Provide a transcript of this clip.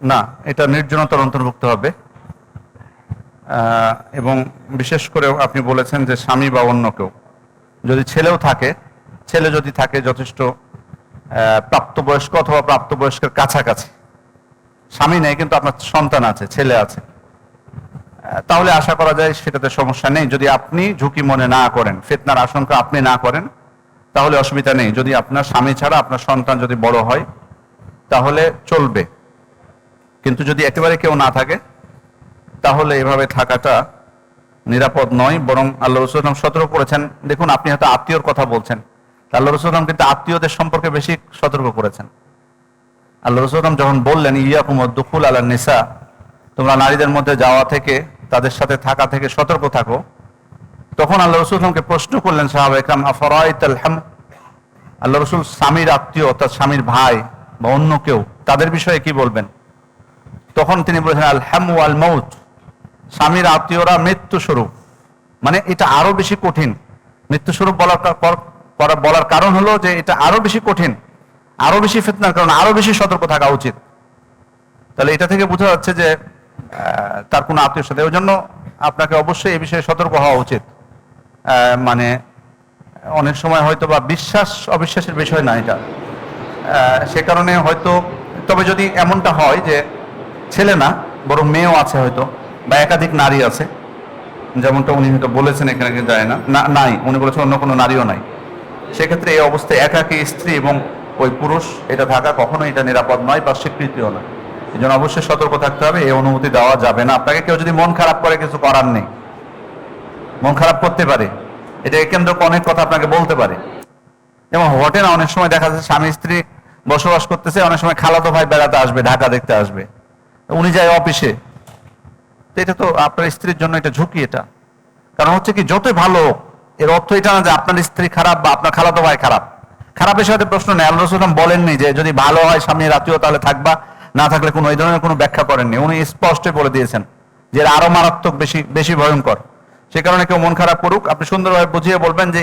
না, এটা নির্জনতার অন্তর্ভুক্ত হবে। এবং বিশেষ করে আপনি বলেছেন যে স্বামী বা অন্য কেউ। যদি ছেলেও থাকে, ছেলে যদি থাকে যথেষ্ট প্রাপ্তবয়স্ক অথবা প্রাপ্তবয়স্কের কাছাকাছি। স্বামী নেই, কিন্তু আপনার সন্তান আছে, ছেলে আছে। তাহলে আশা করা যায় সেটাতে সমস্যা নেই। যদি আপনি ঝুঁকি মনে না করেন, ফেতনার আশঙ্কা আপনি না করেন, তাহলে অসুবিধা নেই। যদি আপনার স্বামী ছাড়া আপনার সন্তান যদি বড় হয়, তাহলে চলবে। কিন্তু যদি একেবারে কেউ না থাকে, তাহলে এভাবে থাকাটা নিরাপদ নয়, বরং আল্লাহ রসুলাম সতর্ক করেছেন। দেখুন, আপনি হয়তো আত্মীয়র কথা বলছেন। আল্লাহ রসুলাম কিন্তু আত্মীয়দের সম্পর্কে বেশি সতর্ক করেছেন। আল্লাহ রসুলাম যখন বললেন ইয়াকুম দুফুল আল্লাহ নিসা তোমরা নারীদের মধ্যে যাওয়া থেকে, তাদের সাথে থাকা থেকে সতর্ক থাকো। তখন আল্লাহ রসুলামকে প্রশ্ন করলেন, সাহাব একরাম, আফরাইতাল হাম আল্লাহ রসুল স্বামীর আত্মীয় অর্থাৎ স্বামীর ভাই বা অন্য কেউ, তাদের বিষয়ে কি বলবেন? তখন তিনি বলেছেন আল হ্যামু আল মৌত। স্বামীর আত্মীয়রা মৃত্যু স্বরূপ মানে এটা আরও বেশি কঠিন। মৃত্যু স্বরূপ বলার বলার কারণ হলো যে এটা আরও বেশি কঠিন, আরও বেশি ফেতনার কারণ, আরও বেশি সতর্ক থাকা উচিত। তাহলে এটা থেকে বোঝা যাচ্ছে যে তার কোনো আত্মীয় সাথে ওই জন্য আপনাকে অবশ্যই এই বিষয়ে সতর্ক হওয়া উচিত। মানে অনেক সময় হয়তো বা বিশ্বাস অবিশ্বাসের বিষয় না এটা। সে কারণে হয়তো, তবে যদি এমনটা হয় যে ছেলে না, বরং মেয়েও আছে হয়তো, বা একাধিক নারী আছে। যেমনটা উনি হয়তো বলেছেন, এখানে যায় না। নাই, উনি বলেছেন অন্য কোনো নারীও নাই। সেক্ষেত্রে এই অবস্থায় একাকী স্ত্রী এবং ওই পুরুষ, এটা থাকা কখনো এটা নিরাপদ নয় বা স্বীকৃতিও না এই জন্য অবশ্যই সতর্ক থাকতে হবে, এই অনুমতি দেওয়া যাবে না। আপনাকে কেউ যদি মন খারাপ করে, কিছু করার নেই। মন খারাপ করতে পারে। এটা কেন্দ্র অনেক কথা আপনাকে বলতে পারে। এবং ঘটে না অনেক সময় দেখা যাচ্ছে, স্বামী স্ত্রী বসবাস করতেছে, অনেক সময় খালাতো ভাই বেড়াতে আসবে, ঢাকা দেখতে আসবে। উনি যায় অফিসে। এটা তো আপনার স্ত্রীর জন্য এটা ঝুঁকি এটা। কারণ হচ্ছে কি, যতই ভালো এর অর্থ এটা না যে আপনার স্ত্রী খারাপ বা আপনার খালাতো ভাই খারাপ। খারাপের সাথে প্রশ্ন নেই। আল্লাহ রসুলাম বলেননি যে, যদি ভালো হয় স্বামীর আত্মীয় তাহলে থাকবা, না থাকলে কোনো এই ধরনের কোনো ব্যাখ্যা করেননি। উনি স্পষ্টই বলে দিয়েছেন যে আরও মারাত্মক, বেশি বেশি ভয়ঙ্কর। সে কারণে কেউ মন খারাপ করুক। আপনি সুন্দরভাবে বুঝিয়ে বলবেন যে